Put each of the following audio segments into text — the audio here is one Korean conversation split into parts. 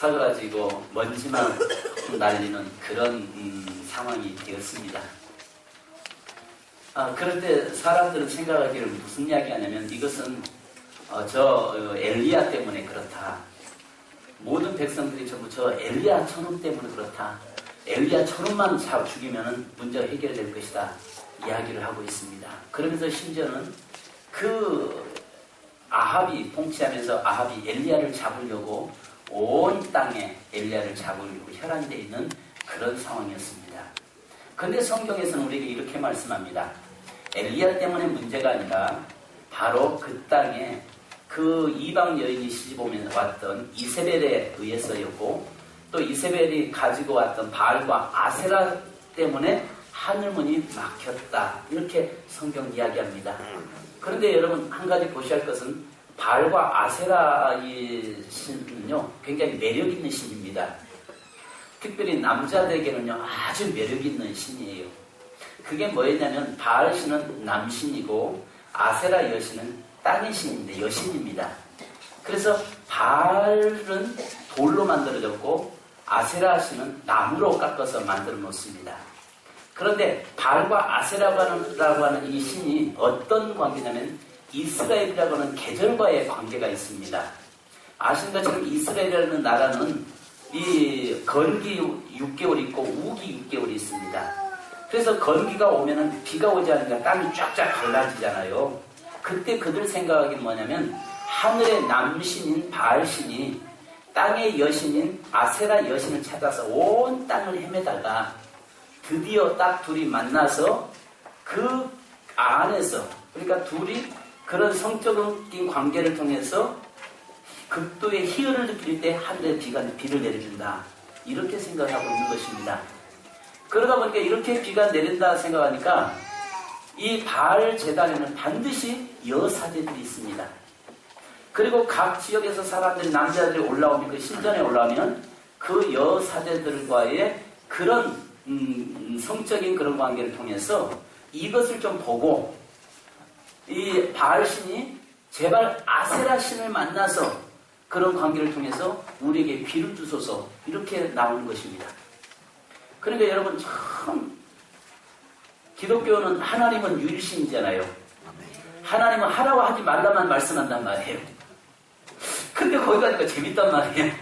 사그라지고 먼지만 날리는 그런 음, 상황이 되었습니다. 아, 그럴 때 사람들은 생각하기를 무슨 이야기 하냐면 이것은 어, 저 어, 엘리야 때문에 그렇다. 모든 백성들이 전부 저 엘리야 천원 때문에 그렇다. 엘리야 천원만 잡 죽이면 문제가 해결될 것이다. 이야기를 하고 있습니다. 그러면서 심지어는 그 아합이 통치하면서 아합이 엘리야를 잡으려고 온 땅에 엘리야를 잡으려고 혈안이 되어 있는 그런 상황이었습니다. 근데 성경에서는 우리에게 이렇게 말씀합니다. 엘리야 때문에 문제가 아니라 바로 그 땅에 그 이방 여인이 시집 오면 왔던 이세벨에 의해서였고 또 이세벨이 가지고 왔던 바알과 아세라 때문에 하늘문이 막혔다. 이렇게 성경 이야기합니다. 그런데 여러분 한 가지 보셔야 할 것은 바알과 아세라의 신은요 굉장히 매력 있는 신입니다. 특별히 남자들에게는요 아주 매력 있는 신이에요. 그게 뭐였냐면 바알 신은 남신이고 아세라 여신은 땅의 신인데 여신입니다. 그래서 바알은 돌로 만들어졌고 아세라 신은 나무로 깎아서 만들어 놓습니다. 그런데 바알과 아세라라고 하는 이 신이 어떤 관계냐면 이스라엘이라고 하는 계절과의 관계가 있습니다. 아시는 것처럼 이스라엘이라는 나라는 이 건기 6개월 있고 우기 6개월이 있습니다. 그래서 건기가 오면은 비가 오지 않으니까 땅이 쫙쫙 갈라지잖아요. 그때 그들 생각하기 뭐냐면 하늘의 남신인 바알신이 땅의 여신인 아세라 여신을 찾아서 온 땅을 헤매다가 드디어 딱 둘이 만나서 그 안에서 그러니까 둘이 그런 성적인 관계를 통해서 극도의 희열을 느낄 때 하늘에 비가 비를 내려준다. 이렇게 생각하고 있는 것입니다. 그러다 보니까 이렇게 비가 내린다 생각하니까 이 바알 재단에는 반드시 여사제들이 있습니다. 그리고 각 지역에서 사람들이 남자들이 올라오면 그 신전에 올라오면 그 여사제들과의 그런 음, 성적인 그런 관계를 통해서 이것을 좀 보고 이 바알 신이 제발 아세라 신을 만나서 그런 관계를 통해서 우리에게 비를 주소서 이렇게 나오는 것입니다. 그러니까 여러분 참 기독교는 하나님은 유일신이잖아요. 하나님은 하라고 하지 말라만 말씀한단 말이에요. 근데 거기 가니까 재밌단 말이에요.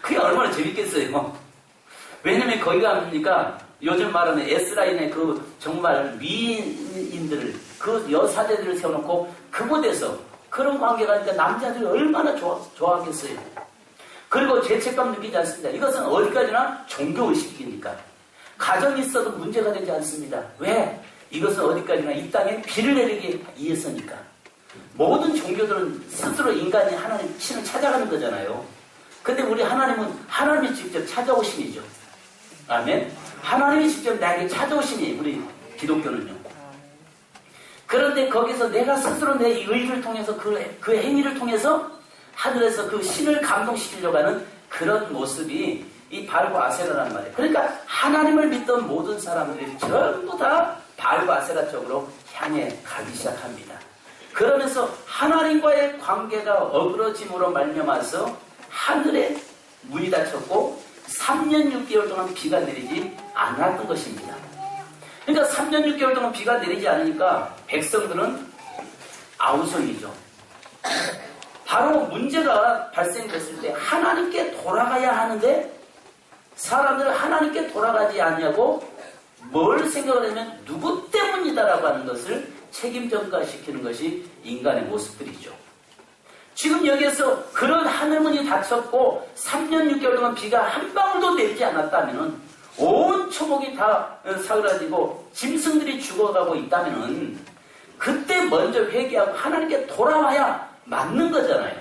그게 얼마나 재밌겠어요. 왜냐면 거기 가니까 요즘 말하는 S라인의 그 정말 미인들을 그 여사제들을 세워놓고 그곳에서 그런 관계가 있니까 남자들이 얼마나 좋아, 좋아하겠어요. 그리고 죄책감 느끼지 않습니다. 이것은 어디까지나 종교의식이니까. 가정이 있어도 문제가 되지 않습니다. 왜? 이것은 어디까지나 이 땅에 비를 내리기 위해서니까. 모든 종교들은 스스로 인간이 하나님 신을 찾아가는 거잖아요. 근데 우리 하나님은 하나님이 직접 찾아오신이죠. 아멘. 하나님이 직접 나에게 찾아오시니 우리 기독교는요. 그런데 거기서 내가 스스로 내 의를 통해서 그, 그 행위를 통해서 하늘에서 그 신을 감동시키려고 하는 그런 모습이 이 발과 아세라란 말이에요. 그러니까 하나님을 믿던 모든 사람들이 전부 다 발과 아세라 쪽으로 향해 가기 시작합니다. 그러면서 하나님과의 관계가 어그러짐으로 말미암아서 하늘에 문이 닫혔고 3년 6개월 동안 비가 내리지 않았던 것입니다. 그러니까 3년 6개월 동안 비가 내리지 않으니까 백성들은 아우성이죠. 바로 문제가 발생됐을 때 하나님께 돌아가야 하는데 사람들은 하나님께 돌아가지 않냐고 뭘 생각을 하면 누구 때문이다라고 하는 것을 책임 전가시키는 것이 인간의 모습들이죠. 지금 여기에서 그런 하늘문이 닫혔고 3년 6개월 동안 비가 한 방울도 내리지 않았다면 온 초목이 다 사그라지고 짐승들이 죽어가고 있다면 그때 먼저 회개하고 하나님께 돌아와야 맞는 거잖아요.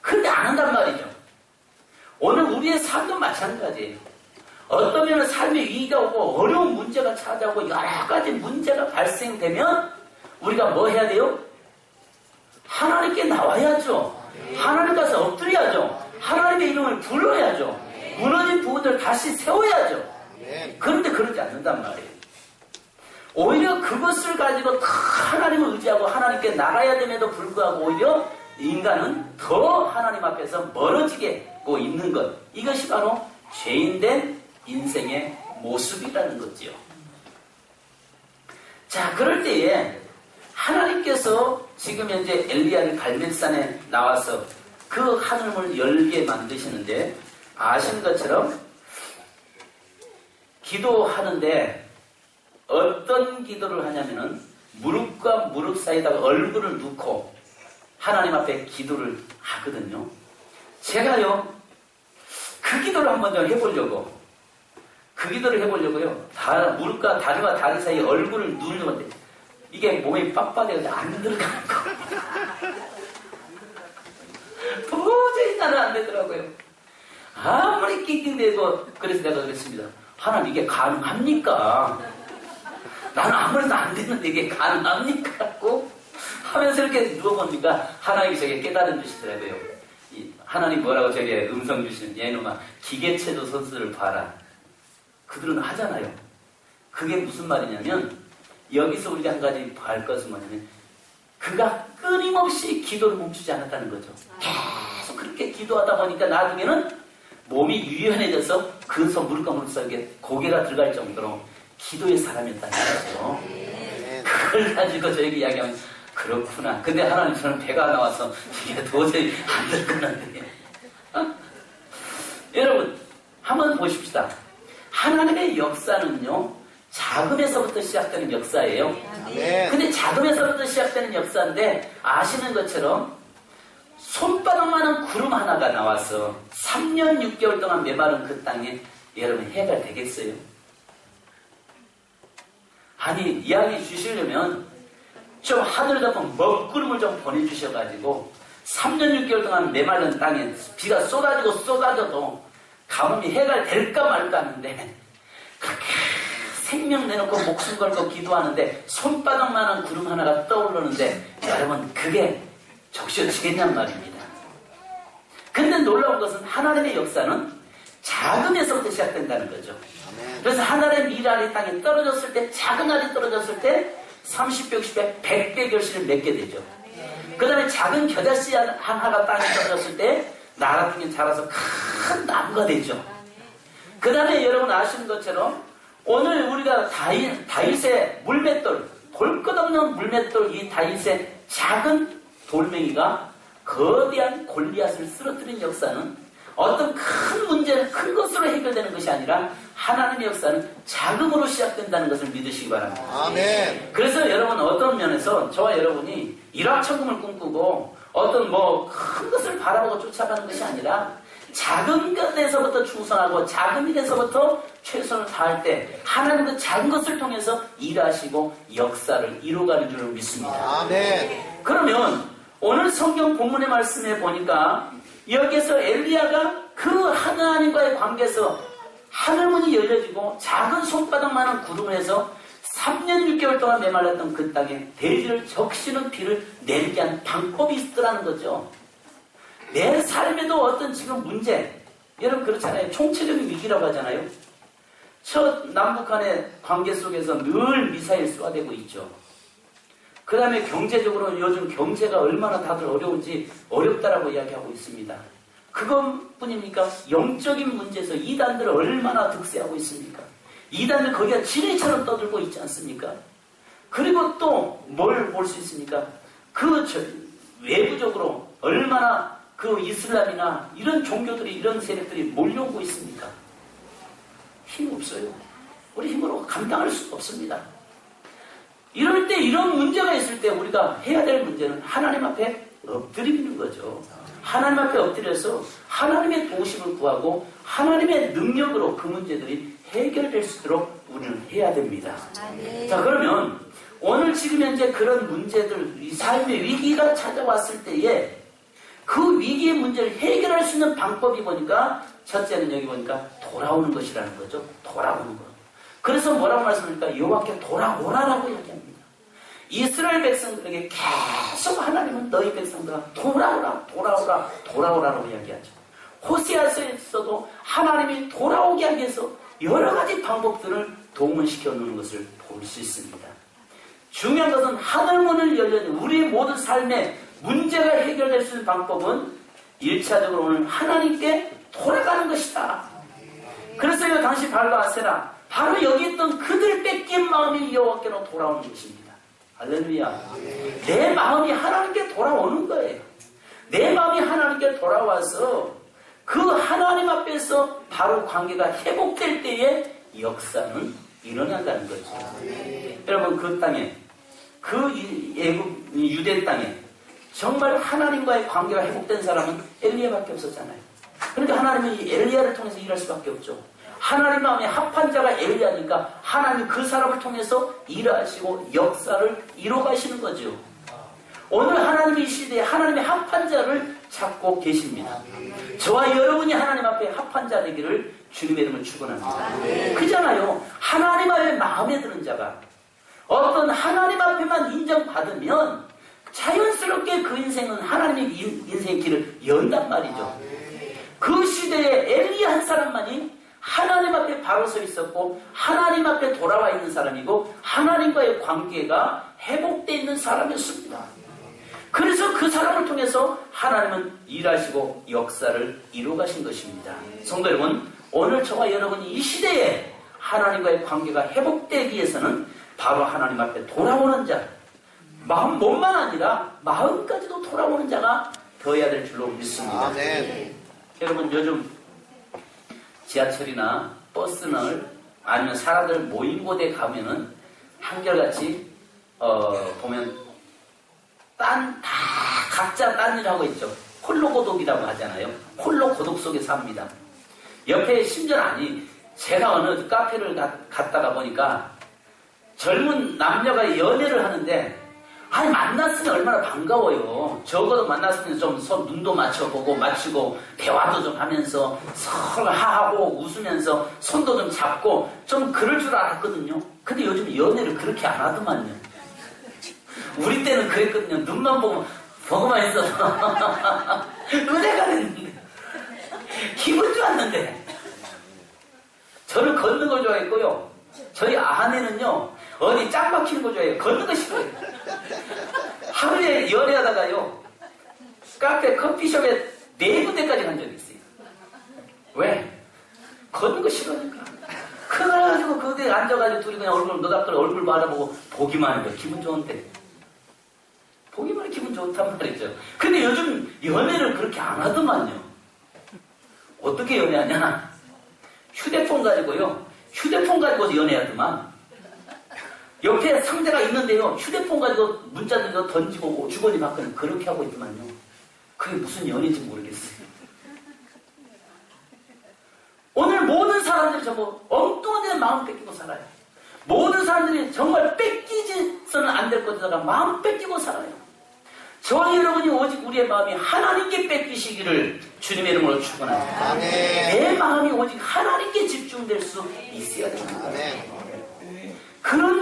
근데 안 한단 말이죠. 여러분의 삶도 마찬가지예요. 어떤 면은 삶의 위기가 오고 어려운 문제가 찾아오고 여러 가지 문제가 발생되면 우리가 뭐 해야 돼요? 하나님께 나와야죠. 하나님 가서 엎드려야죠. 하나님의 이름을 불러야죠. 무너진 부분들을 다시 세워야죠. 그런데 그러지 않는단 말이에요. 오히려 그것을 가지고 다 하나님을 의지하고 하나님께 나가야 됨에도 불구하고 오히려 인간은 더 하나님 앞에서 멀어지고 있는 것. 이것이 바로 죄인된 인생의 모습이라는 거지요. 자, 그럴 때에 하나님께서 지금 현재 엘리야를 갈멜산에 나와서 그 하늘문을 열게 만드시는데 아시는 것처럼 기도하는데 어떤 기도를 하냐면은 무릎과 무릎 사이에다가 얼굴을 놓고 하나님 앞에 기도를 하거든요. 제가요, 그 기도를 한번 좀 해보려고, 그 기도를 해보려고요. 다, 무릎과 다리와 다리 사이에 얼굴을 누르는데, 이게 몸이 빡빡해서 안 들어가는 거. 도저히 나는 안 되더라고요. 아무리 낑낑대고, 그래서 내가 그랬습니다. 하나님 이게 가능합니까? 나는 아무래도 안 되는데 이게 가능합니까? 고 하면서 이렇게 누워보니까 하나님이 저게 깨달음 주시더라고요. 이 하나님 뭐라고 저게 음성 주시는 얘놈아 기계체조 선수를 봐라. 그들은 하잖아요. 그게 무슨 말이냐면 여기서 우리가 한 가지 알 것은 뭐냐면 그가 끊임없이 기도를 멈추지 않았다는 거죠. 계속 그렇게 기도하다 보니까 나중에는 몸이 유연해져서 근서 사이에 고개가 들어갈 정도로 기도의 사람이었다는 거죠. 그걸 가지고 저에게 이야기하면 그렇구나. 근데 하나님 저는 배가 나와서 이게 도저히 안될 거는데. 어? 여러분 한번 보십시다. 하나님의 역사는요 자금에서부터 시작되는 역사예요. 아멘. 근데 자금에서부터 시작되는 역사인데 아시는 것처럼 손바닥만한 구름 하나가 나와서 3년 6개월 동안 메마른 그 땅에 여러분 해가 되겠어요? 아니 이야기 주시려면 좀 하늘 같은 먹구름을 좀 보내주셔가지고 3년 6개월 동안 메마른 땅에 비가 쏟아지고 쏟아져도 가뭄이 해가 될까 말까 하는데 그렇게 생명 내놓고 목숨 걸고 기도하는데 손바닥만한 구름 하나가 떠오르는데 여러분 그게 적셔지겠냔 말입니다. 근데 놀라운 것은 하나님의 역사는 작음에서부터 시작된다는 거죠. 그래서 하나님의 미랄이 땅에 떨어졌을 때 작은 알이 떨어졌을 때 30배, 60배, 100배 결실을 맺게 되죠. 그 다음에 작은 겨자씨 하나가 땅에 떨어졌을 때 나라 중에 자라서 큰 나무가 되죠. 그 다음에 여러분 아시는 것처럼 오늘 우리가 다윗, 다윗의 물맷돌, 볼 것 없는 물맷돌 이 다윗의 작은 돌멩이가 거대한 골리앗을 쓰러뜨린 역사는 어떤 큰 문제, 큰 것으로 해결되는 것이 아니라 하나님의 역사는 자금으로 시작된다는 것을 믿으시기 바랍니다. 아멘. 그래서 여러분 어떤 면에서 저와 여러분이 일확천금을 꿈꾸고 어떤 뭐 큰 것을 바라보고 쫓아가는 것이 아니라 작은 것에서부터 충성하고 작은 일에서부터 최선을 다할 때 하나님 그 작은 것을 통해서 일하시고 역사를 이루어가는 줄을 믿습니다. 아멘. 그러면 오늘 성경 본문의 말씀에 보니까 여기에서 엘리야가 그 하나님과의 관계에서 하늘문이 열려지고 작은 손바닥만한 구름을 해서 3년 6개월 동안 메말랐던 그 땅에 대지를 적시는 비를 내리게 한 방법이 있더라는 거죠. 내 삶에도 어떤 지금 문제, 여러분 그렇잖아요. 총체적인 위기라고 하잖아요. 첫 남북 간의 관계 속에서 늘 미사일 쏘아대고 있죠. 그 다음에 경제적으로 요즘 경제가 얼마나 다들 어려운지 어렵다라고 이야기하고 있습니다. 그것뿐입니까? 영적인 문제에서 이단들 얼마나 득세하고 있습니까? 이단들 거기가 지뢰처럼 떠들고 있지 않습니까? 그리고 또 뭘 볼 수 있습니까? 그 저- 외부적으로 얼마나 그 이슬람이나 이런 종교들이 이런 세력들이 몰려오고 있습니까? 힘 없어요. 우리 힘으로 감당할 수 없습니다. 이럴 때 이런 문제가 있을 때 우리가 해야 될 문제는 하나님 앞에 엎드리는 거죠. 하나님 앞에 엎드려서 하나님의 도우심을 구하고 하나님의 능력으로 그 문제들이 해결될 수 있도록 우리는 해야 됩니다. 자 그러면 오늘 지금 현재 그런 문제들 이 삶의 위기가 찾아왔을 때에 그 위기의 문제를 해결할 수 있는 방법이 보니까 첫째는 여기 보니까 돌아오는 것이라는 거죠. 돌아오는 것. 그래서 뭐라고 말씀합니까? 여호와께 돌아오라라고 얘기합니다. 이스라엘 백성들에게 계속 하나님은 너희 백성들아 돌아오라 돌아오라 돌아오라라고 이야기하죠. 호세아서에서도 하나님이 돌아오게 하기 위해서 여러 가지 방법들을 동원시켜 놓는 것을 볼 수 있습니다. 중요한 것은 하늘문을 열려는 우리의 모든 삶의 문제가 해결될 수 있는 방법은 일차적으로 오늘 하나님께 돌아가는 것이다. 그래서요 당시 발과 아세라 바로 여기 있던 그들 뺏긴 마음이 여호와께로 돌아오는 것입니다. 할렐루야. 내 마음이 하나님께 돌아오는 거예요. 내 마음이 하나님께 돌아와서 그 하나님 앞에서 바로 관계가 회복될 때에 역사는 일어난다는 거죠. 여러분 그 땅에 그이 유대 땅에 정말 하나님과의 관계가 회복된 사람은 엘리야밖에 없었잖아요. 그러니까 하나님은 이 엘리야를 통해서 일할 수밖에 없죠. 하나님 마음에 합한 자가 엘리야니까 하나님 그 사람을 통해서 일하시고 역사를 이뤄가시는 거죠. 오늘 하나님의 이 시대에 하나님의 합한 자를 찾고 계십니다. 저와 여러분이 하나님 앞에 합한 자 되기를 주님의 이름을 축원합니다. 그잖아요. 하나님 앞에 마음에 드는 자가 어떤 하나님 앞에만 인정받으면 자연스럽게 그 인생은 하나님의 인- 인생의 길을 연단 말이죠. 그 시대에 엘리 한 사람만이 하나님 앞에 바로 서 있었고 하나님 앞에 돌아와 있는 사람이고 하나님과의 관계가 회복되어 있는 사람이었습니다. 그래서 그 사람을 통해서 하나님은 일하시고 역사를 이루어가신 것입니다. 성도 여러분, 오늘 저와 여러분이 이 시대에 하나님과의 관계가 회복되기 위해서는 바로 하나님 앞에 돌아오는 자, 마음, 몸만 아니라 마음까지도 돌아오는 자가 되어야 될 줄로 믿습니다. 아멘. 여러분 요즘 지하철이나 버스를 아니면 사람들 모인 곳에 가면은 한결같이 어, 보면 딴 다 각자 딴 일 하고 있죠. 홀로 고독이라고 하잖아요. 홀로 고독 속에 삽니다. 옆에 심지어 아니 제가 어느 카페를 가- 갔다가 보니까 젊은 남녀가 연애를 하는데 아니 만났으면 얼마나 반가워요. 적어도 만났으면 좀손 눈도 맞춰보고 맞추고 대화도 좀 하면서 서로 하하고 웃으면서 손도 좀 잡고 좀 그럴 줄 알았거든요. 근데 요즘 연애를 그렇게 안 하더만요. 우리 때는 그랬거든요. 눈만 보고 보고만 있어서 은혜가 됐는데 기분 좋았는데 저는 걷는 걸 좋아했고요. 저희 아내는요 어디 짝 막히는 거 좋아해요. 걷는 거 싫어해요. 하루에 연애하다가요 카페 커피숍에 네 군데까지 간 적이 있어요. 왜? 걷는 거 싫으니까. 그래가지고 거기에 앉아가지고 둘이 그냥 얼굴 너답들 얼굴 바라보고 보기만 거 기분 좋은데. 보기만 해도 기분 좋단 말이죠. 근데 요즘 연애를 그렇게 안 하더만요. 어떻게 연애하냐? 휴대폰 가지고요. 휴대폰 가지고서 연애하더만. 옆에 상대가 있는데요. 휴대폰 가지고 문자들 도 던지고 주거니 받거니 그렇게 하고 있더만요. 그게 무슨 연애인지 모르겠어요. 오늘 모든 사람들이 전부 엉뚱한 데 마음 뺏기고 살아요. 모든 사람들이 정말 뺏기지서는 안 될 것에다가 마음 뺏기고 살아요. 저와 여러분이 오직 우리의 마음이 하나님께 뺏기시기를 주님의 이름으로 축원합니다. 내 마음이 오직 하나님께 집중될 수 있어야 됩니다. 아멘.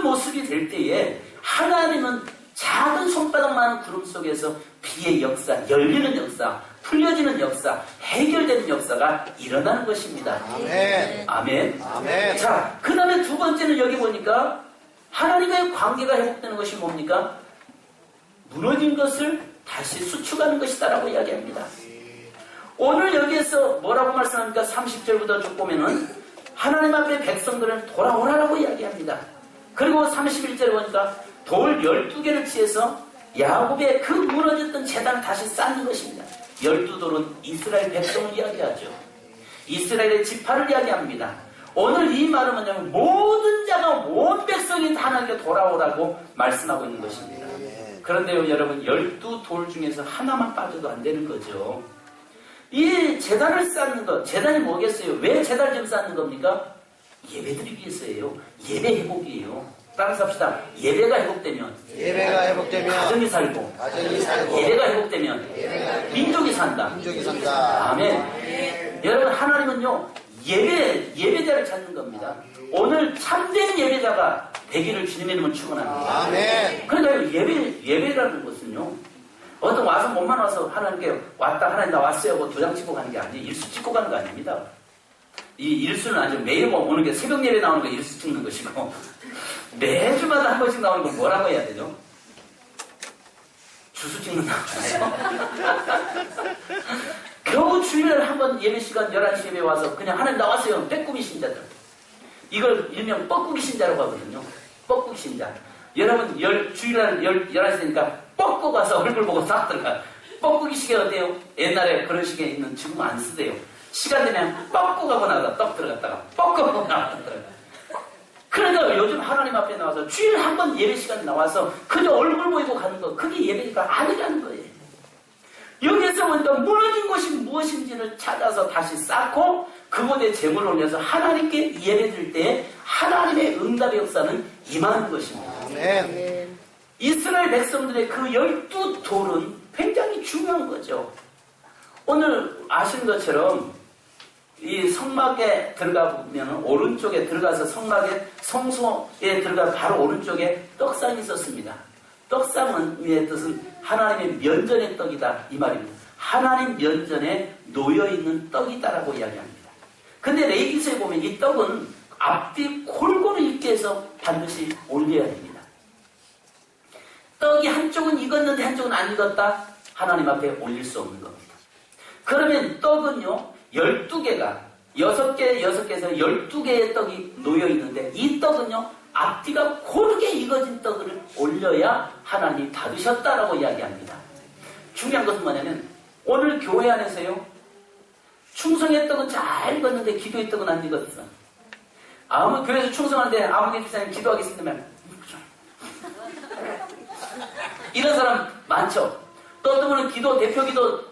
모습이 될 때에 하나님은 작은 손바닥만한 구름 속에서 비의 역사, 열리는 역사, 풀려지는 역사, 해결되는 역사가 일어나는 것입니다. 아멘. 아멘. 아멘. 자, 그 다음에 두 번째는 여기 보니까 하나님과의 관계가 회복되는 것이 뭡니까? 무너진 것을 다시 수축하는 것이다라고 이야기합니다. 오늘 여기에서 뭐라고 말씀합니까? 30절부터 쭉 보면은 하나님 앞에 백성들은 돌아오라라고 이야기합니다. 그리고 31절에 보니까 돌 12개를 취해서 야곱의 그 무너졌던 재단을 다시 쌓는 것입니다. 12돌은 이스라엘 백성을 이야기하죠. 이스라엘의 지파를 이야기합니다. 오늘 이 말은 뭐냐면 모든 자가 온 백성이 다 하나님께 돌아오라고 말씀하고 있는 것입니다. 그런데요, 여러분, 열두 돌 중에서 하나만 빠져도 안 되는 거죠. 이 재단을 쌓는 것, 재단이 뭐겠어요? 왜 재단을 좀 쌓는 겁니까? 예배드리기 위해서예요. 예배 회복이에요. 따라서 합시다. 예배가 회복되면 예배가 회복되면 가정이 살고 가정이 살고 예배가 회복되면 민족이 산다. 민족이 산다. 아멘. 여러분 하나님은요 예배 예배자를 찾는 겁니다. 오늘 참된 예배자가 되기를 주님의 이름으로 축원합니다. 아멘. 그러니까 예배 예배라는 것은요 어떤 와서 몸만 와서 하나님께 왔다 하나님 나 왔어요 하고 도장 찍고 가는 게 아니에요. 일수 찍고 가는 거 아닙니다. 이 일수는 아니죠. 매일 뭐 오는 게 새벽 예배 나오는 거 일수 찍는 것이고 매주마다 한 번씩 나오는 건 뭐라고 해야 되죠? 주수 찍는다고 하나요? 겨우 주일날 한 번 예배 시간 11시 예배 와서 그냥 하나님 나왔어요. 빼꾸미 신자들. 이걸 일명 뻐꾸기 신자라고 하거든요. 뻐꾸기 신자. 여러분 열, 주일날 열, 11시니까 뻐꾸 가서 얼굴 보고 싹 들어가. 뻐꾸기 시계 어때요? 옛날에 그런 시계 있는 지금 안 쓰대요. 시간 되면 뻐꾸 가고 나가 떡 들어갔다가 뻐꾸 가고 들어가. 그러니까 요즘 하나님 앞에 나와서 주일 한 번 예배 시간 나와서 그저 얼굴 보이고 가는 거 그게 예배가 아니라는 거예요. 여기에서 보니까 무너진 것이 무엇인지를 찾아서 다시 쌓고 그곳에 재물을 올려서 하나님께 예배 드릴 때 하나님의 응답의 역사는 임하는 것입니다. 아멘. 이스라엘 백성들의 그 열두 돌은 굉장히 중요한 거죠. 오늘 아시는 것처럼 이 성막에 들어가 보면 오른쪽에 들어가서 성막에 성소에 들어가 바로 오른쪽에 떡상이 있었습니다. 떡상의 뜻은 하나님의 면전의 떡이다 이 말입니다. 하나님 면전에 놓여 있는 떡이다라고 이야기합니다. 근데 레이기스에 보면 이 떡은 앞뒤 골고루 익게 해서 반드시 올려야 됩니다. 떡이 한쪽은 익었는데 한쪽은 안 익었다? 하나님 앞에 올릴 수 없는 겁니다. 그러면 떡은요, 12개가, 6개, 6개에서 12개의 떡이 놓여 있는데, 이 떡은요, 앞뒤가 고르게 익어진 떡을 올려야 하나님 받으셨다라고 이야기합니다. 중요한 것은 뭐냐면, 오늘 교회 안에서요, 충성의 떡은 잘 익었는데, 기도의 떡은 안 익었어. 아무, 교회에서 충성하는데, 아무개 집사님 기도하겠습니다. 이런 사람 많죠. 분은 기도, 대표 기도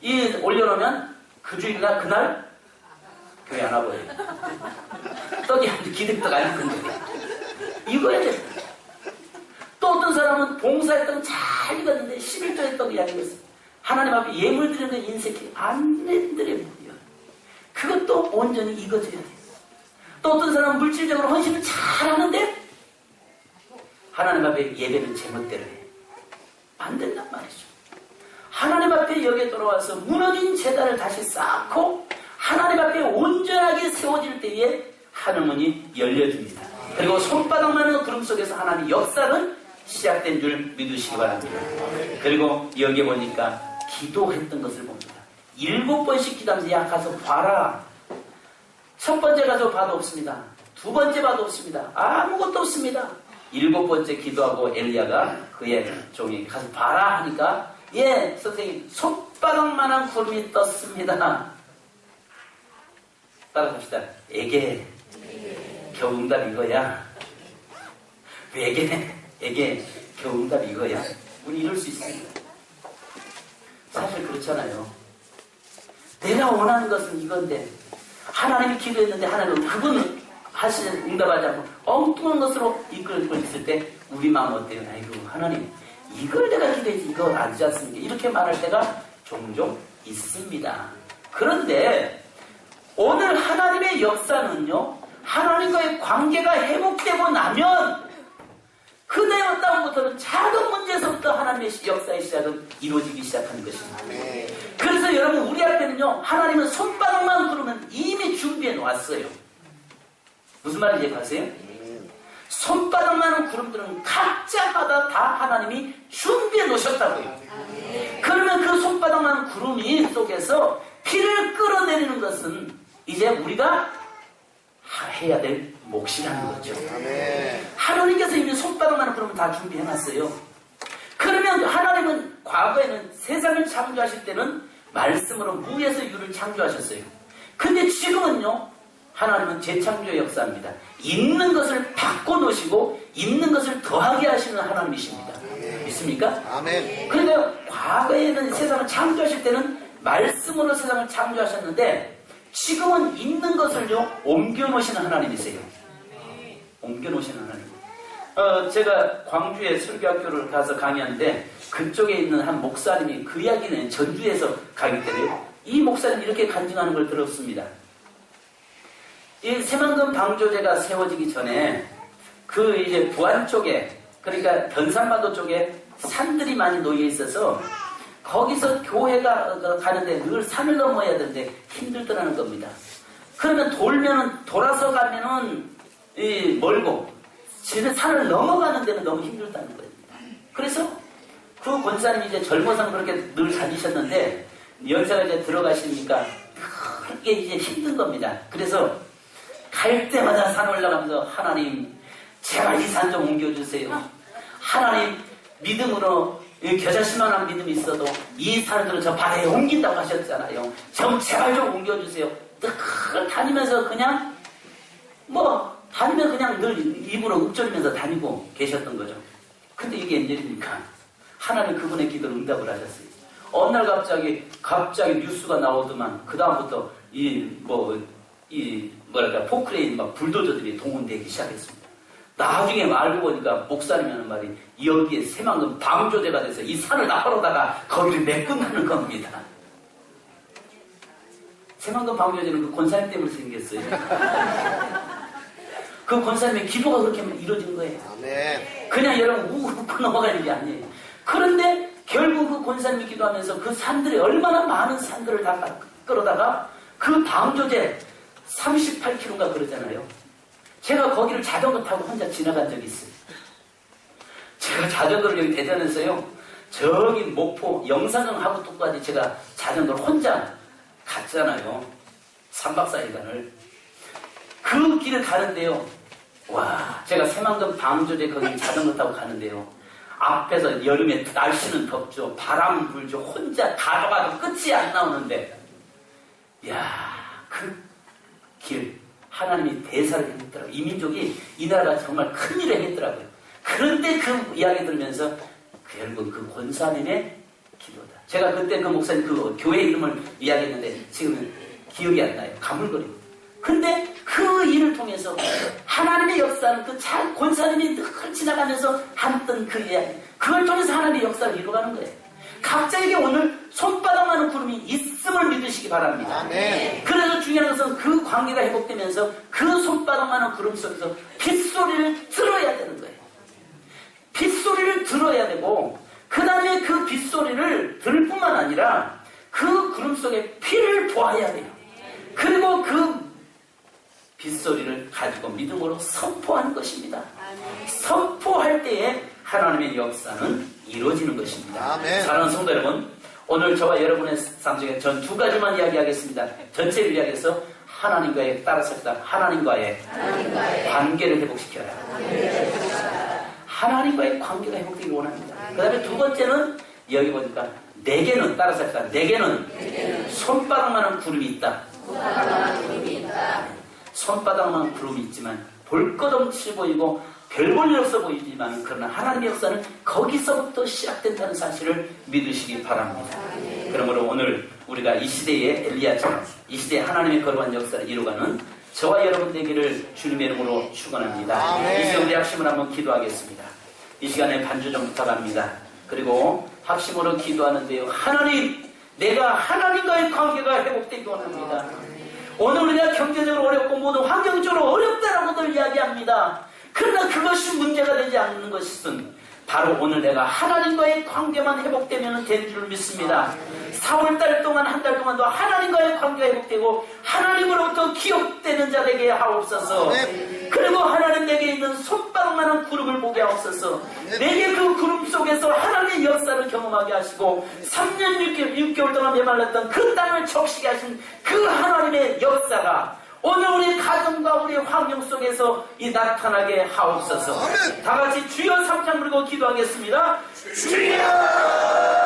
이 올려놓으면 그 주일날 그날 교회 안 와버려요. 떡이 아주 기득떡 아닌 건데. 이거야 돼. 또 어떤 사람은 떡은 잘 익었는데 11조의 떡이 아니겠어. 하나님 앞에 예물 드리는 인색이 안내들의 물이야. 그것도 온전히 익어져야 돼. 또 어떤 사람은 물질적으로 헌신을 잘 하는데 하나님 앞에 예배는 제멋대로 해. 안 된단 말이죠. 하나님 앞에 여기에 돌아와서 무너진 재단을 다시 쌓고 하나님 앞에 온전하게 세워질 때에 하늘문이 열려집니다. 그리고 손바닥만한 구름 속에서 하나님 역사는 시작된 줄 믿으시기 바랍니다. 그리고 여기 보니까 기도했던 것을 봅니다. 일곱 번씩 기도하면서 야 가서 봐라. 첫 번째 가서 봐도 없습니다. 두 번째 봐도 없습니다. 아무것도 없습니다. 일곱 번째 기도하고 엘리야가 그의 종이 가서 봐라 하니까 예 선생님 손바닥만한 구름이 떴습니다. 따라갑시다. 에게 겨우 응답 이거야. 에게 에게 겨우 응답 이거야. 우리 이럴 수 있습니다. 사실 그렇잖아요. 내가 원하는 것은 이건데 하나님이 기도했는데 하나님은 그분 하시는 응답하지 않고 엉뚱한 것으로 이끌고 있을 때 우리 마음 어때요? 아이고 하나님 이걸 내가 기도했지 이거 아니지 않습니까? 이렇게 말할 때가 종종 있습니다. 그런데 오늘 하나님의 역사는요 하나님과의 관계가 회복되고 나면 그다음 다음부터는 작은 문제에서부터 하나님의 역사의 시작은 이루어지기 시작하는 것입니다. 아멘. 그래서 여러분 우리 앞에는요 하나님은 손바닥만 구르면 이미 준비해 놓았어요. 무슨 말인지 아세요? 손바닥만한 구름들은 각자마다 다 하나님이 준비해 놓으셨다고요. 그러면 그 손바닥만한 구름이 속에서 피를 끌어내리는 것은 이제 우리가 해야 될 몫이라는 거죠. 하나님께서 이미 손바닥만한 구름을 다 준비해 놨어요. 그러면 하나님은 과거에는 세상을 창조하실 때는 말씀으로 무에서 유를 창조하셨어요. 근데 지금은요, 하나님은 재창조의 역사입니다. 있는 것을 바꿔놓으시고, 있는 것을 더하게 하시는 하나님이십니다. 믿습니까? 아멘. 그러니까 과거에는 세상을 창조하실 때는 말씀으로 세상을 창조하셨는데, 지금은 있는 것을요, 옮겨놓으시는 하나님이세요. 옮겨놓으시는 하나님. 어, 제가 광주에 설교학교를 가서 강의하는데 그쪽에 있는 한 목사님이 그 이야기는 전주에서 강의 때래요. 이 목사님이 이렇게 간증하는 걸 들었습니다. 이 새만금 방조제가 세워지기 전에 그 이제 부안 쪽에 그러니까 변산마도 쪽에 산들이 많이 놓여 있어서 거기서 교회가 가는데 늘 산을 넘어야 되는데 힘들더라는 겁니다. 그러면 돌면은 돌아서 가면은 이 멀고 지금 산을 넘어가는 데는 너무 힘들다는 거예요. 그래서 그 권사님이 이제 젊어서 그렇게 늘 다니셨는데 연세가 이제 들어가시니까 그게 이제 힘든 겁니다. 그래서 갈 때마다 산 올라가면서 하나님 제발 이 산 좀 옮겨주세요. 하나님 믿음으로 이 겨자씨만한 믿음이 있어도 이 산들을 저 바다에 옮긴다고 하셨잖아요. 좀 제발 좀 옮겨주세요. 늘 다니면서 그냥 뭐 다니면 그냥 늘 입으로 읊조리면서 다니고 계셨던 거죠. 근데 이게 웬일입니까? 하나님 그분의 기도를 응답을 하셨어요. 어느 날 갑자기 갑자기 뉴스가 나오더만 그 다음부터 이뭐 이 뭐랄까 포크레인 막 불도저들이 동원되기 시작했습니다. 나중에 알고 보니까 목사님이 하는 말이 여기에 새만금 방조제가 돼서 이 산을 나가러다가 거기를 메꾼다는 겁니다. 새만금 방조제는 그 권사님 때문에 생겼어요. 그 권사님의 기도가 그렇게 이루어진 거예요. 아멘. 그냥 여러분 우고 넘어가는 게 아니에요. 그런데 결국 그 권사님이 기도하면서 그 산들이 얼마나 많은 산들을 다 끌어다가 그 방조제 38km가 그러잖아요. 제가 거기를 자전거 타고 혼자 지나간 적이 있어요. 제가 자전거를 여기 대전에서요. 저기 목포 영산강 하구뚝까지 제가 자전거를 혼자 갔잖아요. 3박 4일간을. 그 길을 가는데요. 와, 제가 새만금 방조제 거기 자전거 타고 가는데요. 앞에서 여름에 날씨는 덥죠. 바람 불죠. 혼자 가다가도 끝이 안 나오는데. 야, 그 길, 하나님이 대사를 했더라고요. 이 민족이 이 나라가 정말 큰 일을 했더라고요. 그런데 그 이야기 들으면서 결국 그 권사님의 기도다. 제가 그때 그 목사님 그 교회 이름을 이야기했는데 지금은 기억이 안 나요. 가물거리고. 근데 그 일을 통해서 하나님의 역사는 그 자, 권사님이 늘 지나가면서 했던 그 이야기, 그걸 통해서 하나님의 역사를 이루어가는 거예요. 각자에게 오늘 손바닥만한 구름이 있음을 믿으시기 바랍니다. 아멘. 그래서 중요한 것은 그 관계가 회복되면서 그 손바닥만한 구름 속에서 빗소리를 들어야 되는 거예요. 빗소리를 들어야 되고, 그 다음에 그 빗소리를 들을 뿐만 아니라 그 구름 속에 피를 보아야 돼요. 그리고 그 빗소리를 가지고 믿음으로 선포하는 것입니다. 선포할 때에 하나님의 역사는 이루어지는 것입니다. 아멘. 사랑하는 성도 여러분, 오늘 저와 여러분의 삶 속에 전 두 가지만 이야기하겠습니다. 전체를 이야기해서 하나님과의 따라서다 하나님과의, 관계를 회복시켜라. 하나님과의 관계가 회복되기 원합니다. 그 다음에 두 번째는 여기 보니까 내게는 따라서 합시다. 내게는 손바닥만한 구름이 있다. 손바닥만 구름이 있지만 볼것 없이 보이고 별 볼 일 없어 보이지만 그러나 하나님의 역사는 거기서부터 시작된다는 사실을 믿으시기 바랍니다. 그러므로 오늘 우리가 이 시대의 엘리야처럼 이 시대의 하나님의 거룩한 역사를 이루가는 저와 여러분 되기를 주님의 이름으로 축원합니다. 이 시간 우리 학심을 한번 기도하겠습니다. 이 시간에 반주 좀 부탁합니다. 그리고 학심으로 기도하는데요. 하나님, 내가 하나님과의 관계가 회복되기 원합니다. 오늘 우리가 경제적으로 어렵고 모든 환경적으로 어렵다라고들 이야기합니다. 그러나 그것이 문제가 되지 않는 것은 바로 오늘 내가 하나님과의 관계만 회복되면 되는 줄 믿습니다. 4월달 동안 한 달 동안도 하나님과의 관계가 회복되고 하나님으로부터 기억되는 자에게 하옵소서. 그리고 하나님 내게 있는 손바닥만한 구름을 보게 하옵소서. 내게 그 구름 속에서 하나님의 역사를 경험하게 하시고 3년 6개월, 6개월 동안 메말랐던 그 땅을 적시게 하신 그 하나님의 역사가 오늘 우리 가정과 우리 환경 속에서 이 나타나게 하옵소서. 다 같이 주여 삼창 부르고 기도하겠습니다. 시간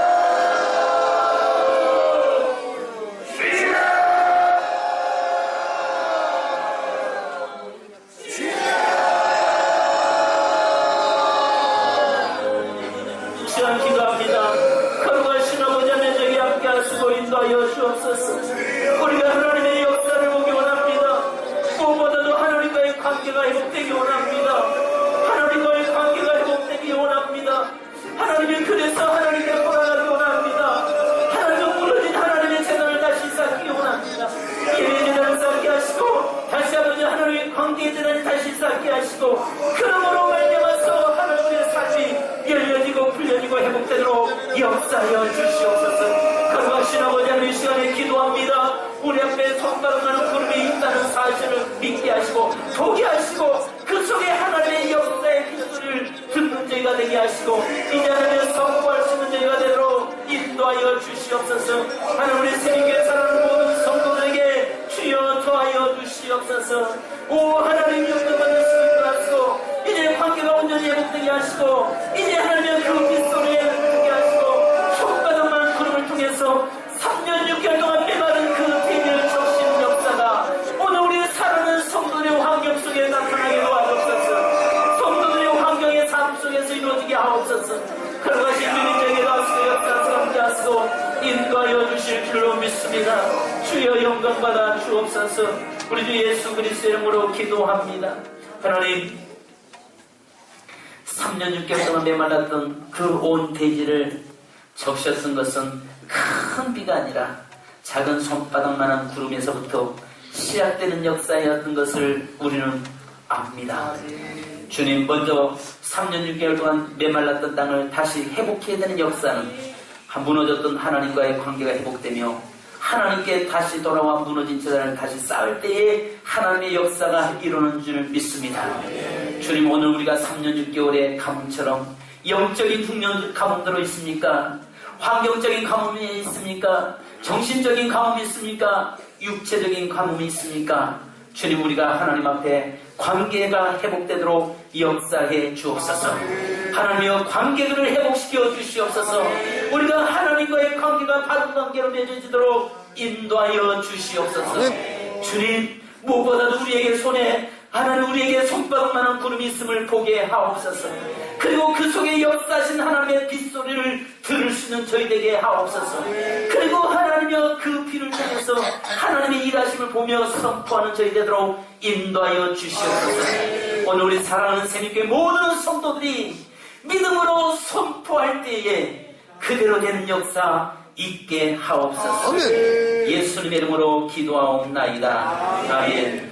주시옵소서 오 하나님 영광 수있게 하시고 이제 관계가 온전히 회복되게 하시고 이제 하나님의 그 빗소리에 듣게 하시고 손바닥만 구름을 통해서 3년 6개월 동안 메마른 그 비밀을 적시는 역사가 오늘 우리 사랑하는 성도들의 환경 속에 나타나게 도와주옵소서. 성도들의 환경의 삶 속에서 이루어지게 하옵소서. 그러가신 주님에게 하시고 역사서 함께 하시고 인도하여 주실 줄로 믿습니다. 주여 영광 받아 주옵소서 우리 주 예수 그리스도의 이름으로 기도합니다. 하나님 3년 6개월 동안 메말랐던 그 온 대지를 적셨던 것은 큰 비가 아니라 작은 손바닥만한 구름에서부터 시작되는 역사였던 것을 우리는 압니다. 주님 먼저 3년 6개월 동안 메말랐던 땅을 다시 회복해야 되는 역사는 한 무너졌던 하나님과의 관계가 회복되며 하나님께 다시 돌아와 무너진 재단을 다시 쌓을 때에 하나님의 역사가 이루는 줄 믿습니다. 주님 오늘 우리가 3년 6개월의 가뭄처럼 영적인 흉년 가뭄 들어 있습니까? 환경적인 가뭄이 있습니까? 정신적인 가뭄이 있습니까? 육체적인 가뭄이 있습니까? 주님 우리가 하나님 앞에 관계가 회복되도록 역사해 주옵소서. 하나님여 관계를 회복시켜 주시옵소서. 우리가 하나님과의 관계가 바른 관계로 맺어지도록 인도하여 주시옵소서. 주님 무엇보다도 우리에게 손에 하나님 우리에게 손바닥 만한 구름이 있음을 보게 하옵소서. 그리고 그 속에 역사하신 하나님의 빗소리를 들을 수 있는 저희에게 하옵소서. 그리고 하나님여 그 비를 통해서 하나님의 일하심을 보며 선포하는 저희 되도록 인도하여 주시옵소서. 오늘 우리 사랑하는 새님께 모든 성도들이 믿음으로 선포할 때에 그대로 되는 역사 있게 하옵소서. 예수님의 이름으로 기도하옵나이다. 아멘.